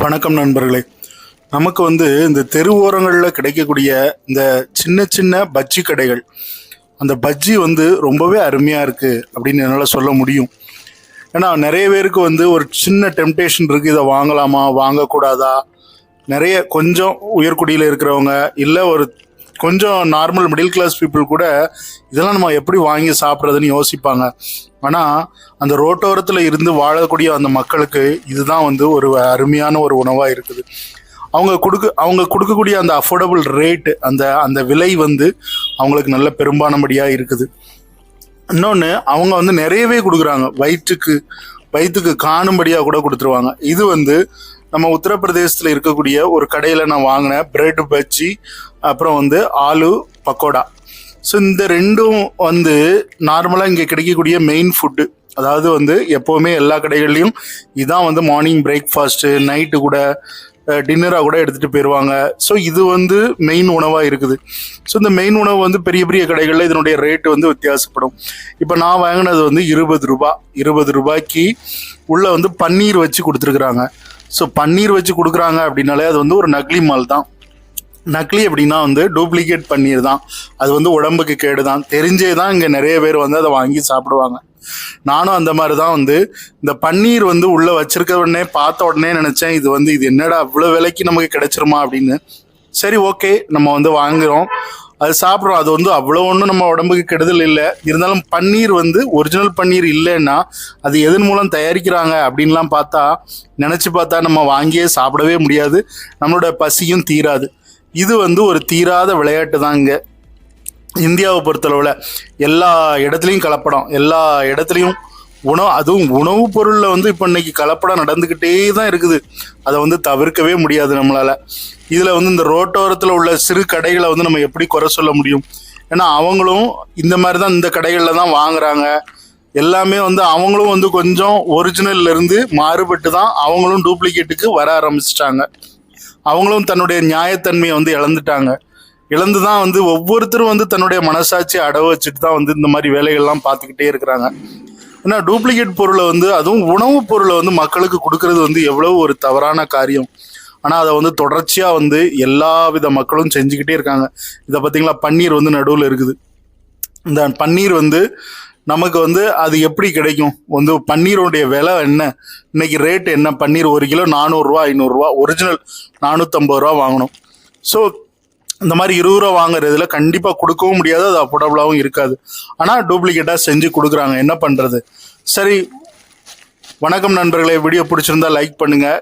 வணக்கம் நண்பர்களே. நமக்கு வந்து இந்த தெரு ஓரங்களில் கிடைக்கக்கூடிய இந்த சின்ன சின்ன பஜ்ஜி கடைகள் அந்த பஜ்ஜி வந்து ரொம்பவே அருமையாக இருக்குது அப்படின்னு என்னால் சொல்ல முடியும். ஏன்னா நிறைய பேருக்கு வந்து ஒரு சின்ன டெம்டேஷன் இருக்குது இதை வாங்கலாமா வாங்கக்கூடாதா? நிறைய கொஞ்சம் உயர்குடியில் இருக்கிறவங்க இல்லை ஒரு கொஞ்சம் நார்மல் மிடில் கிளாஸ் பீப்புள் கூட இதெல்லாம் நம்ம எப்படி வாங்கி சாப்பிட்றதுன்னு யோசிப்பாங்க. ஆனால் அந்த ரோட்டோரத்தில் இருந்து வாழக்கூடிய அந்த மக்களுக்கு இதுதான் வந்து ஒரு அருமையான ஒரு உணவாக இருக்குது. அவங்க கொடுக்க அவங்க கொடுக்கக்கூடிய அந்த அஃபோர்டபுள் ரேட்டு அந்த அந்த விலை வந்து அவங்களுக்கு நல்ல பெரும்பானபடியாக இருக்குது. இன்னொன்று அவங்க வந்து நிறையவே கொடுக்குறாங்க. வயிற்றுக்கு வயிற்றுக்கு காணும்படியாக கூட கொடுத்துருவாங்க. இது வந்து நம்ம உத்தரப்பிரதேசத்தில் இருக்கக்கூடிய ஒரு கடையில் நான் வாங்கினேன் பிரெட் பஜ்ஜி அப்புறம் வந்து ஆலு பக்கோடா. ஸோ இந்த ரெண்டும் வந்து நார்மலாக இங்கே கிடைக்கக்கூடிய மெயின் ஃபுட்டு அதாவது வந்து எப்போவுமே எல்லா கடைகள்லையும் இதான் வந்து மார்னிங் பிரேக்ஃபாஸ்ட்டு நைட்டு கூட டின்னராக கூட எடுத்துகிட்டு போயிடுவாங்க ஸோ இது வந்து மெயின் உணவாக இருக்குது. ஸோ இந்த மெயின் உணவு வந்து பெரிய பெரிய கடைகளில் இதனுடைய ரேட்டு வந்து வித்தியாசப்படும். இப்போ நான் வாங்கினது வந்து இருபது ரூபா. இருபது ரூபாய்க்கு உள்ளே வந்து பன்னீர் வச்சு கொடுத்துருக்குறாங்க. ஸோ பன்னீர் வச்சு கொடுக்குறாங்க அப்படின்னாலே அது வந்து ஒரு நக்லி மால் தான். நக்லி அப்படின்னா வந்து டூப்ளிகேட் பன்னீர் தான். அது வந்து உடம்புக்கு கேடு தான். தெரிஞ்சே தான் இங்கே நிறைய பேர் வந்து அதை வாங்கி சாப்பிடுவாங்க. நானும் அந்த மாதிரி தான் வந்து இந்த பன்னீர் வந்து உள்ளே வச்சிருக்க உடனே பார்த்த உடனே நினச்சேன் இது வந்து இது என்னடா அவ்வளோ விலைக்கு நமக்கு கிடைச்சிருமா அப்படின்னு. சரி ஓகே நம்ம வந்து வாங்குகிறோம் அது சாப்பிட்றோம். அது வந்து அவ்வளோ ஒன்றும் நம்ம உடம்புக்கு கெடுதல் இல்லை. இருந்தாலும் பன்னீர் வந்து ஒரிஜினல் பன்னீர் இல்லைன்னா அது எதன் மூலம் தயாரிக்கிறாங்க அப்படின்லாம் பார்த்தா நினச்சி பார்த்தா நம்ம வாங்கியே சாப்பிடவே முடியாது. நம்மளோட பசியும் தீராது. இது வந்து ஒரு தீராத விளையாட்டு தான் இங்கே இந்தியாவை பொறுத்தளவில் எல்லா இடத்துலையும் கலப்படம். எல்லா இடத்துலையும் உணவு அதுவும் உணவுப் பொருளில் வந்து இப்போ இன்னைக்கு கலப்படம் நடந்துக்கிட்டே தான் இருக்குது. அதை வந்து தவிர்க்கவே முடியாது நம்மளால. இதில் வந்து இந்த ரோட்டோரத்தில் உள்ள சிறு கடைகளை வந்து நம்ம எப்படி குறை சொல்ல முடியும்? ஏன்னா அவங்களும் இந்த மாதிரி தான் இந்த கடைகளில் தான் வாங்குறாங்க. எல்லாமே வந்து அவங்களும் வந்து கொஞ்சம் ஒரிஜினல்ல இருந்து மாறுபட்டு தான் அவங்களும் டூப்ளிகேட்டுக்கு வர ஆரம்பிச்சிட்டாங்க. அவங்களும் தன்னுடைய நியாயத்தன்மையை வந்து இழந்துட்டாங்க. இழந்து தான் வந்து ஒவ்வொருத்தரும் வந்து தன்னுடைய மனசாட்சியை அடவு வச்சுட்டு தான் வந்து இந்த மாதிரி வேலைகள்லாம் பார்த்துக்கிட்டே இருக்கிறாங்க. ஏன்னா டூப்ளிகேட் பொருளை வந்து அதுவும் உணவுப் பொருளை வந்து மக்களுக்கு கொடுக்கறது வந்து எவ்வளவு ஒரு தவறான காரியம். ஆனால் அதை வந்து தொடர்ச்சியாக வந்து எல்லா வித மக்களும் செஞ்சுக்கிட்டே இருக்காங்க. இதை பார்த்தீங்களா? பன்னீர் வந்து நடுவில் இருக்குது. இந்த பன்னீர் வந்து நமக்கு வந்து அது எப்படி கிடைக்கும்? வந்து பன்னீருடைய விலை என்ன? இன்னைக்கு ரேட் என்ன? பன்னீர் ஒரு கிலோ நானூறுரூவா ஐநூறுரூவா ஒரிஜினல் நானூற்றம்பது ரூபா வாங்கணும். ஸோ இந்த மாதிரி இருபது ரூபா வாங்குறதுல கண்டிப்பாக கொடுக்கவும் முடியாது அது அஃபோர்டபுளாகவும் இருக்காது. ஆனால் டூப்ளிகேட்டாக செஞ்சு கொடுக்குறாங்க. என்ன பண்ணுறது சரி வணக்கம் நண்பர்களே. வீடியோ பிடிச்சிருந்தா லைக் பண்ணுங்கள்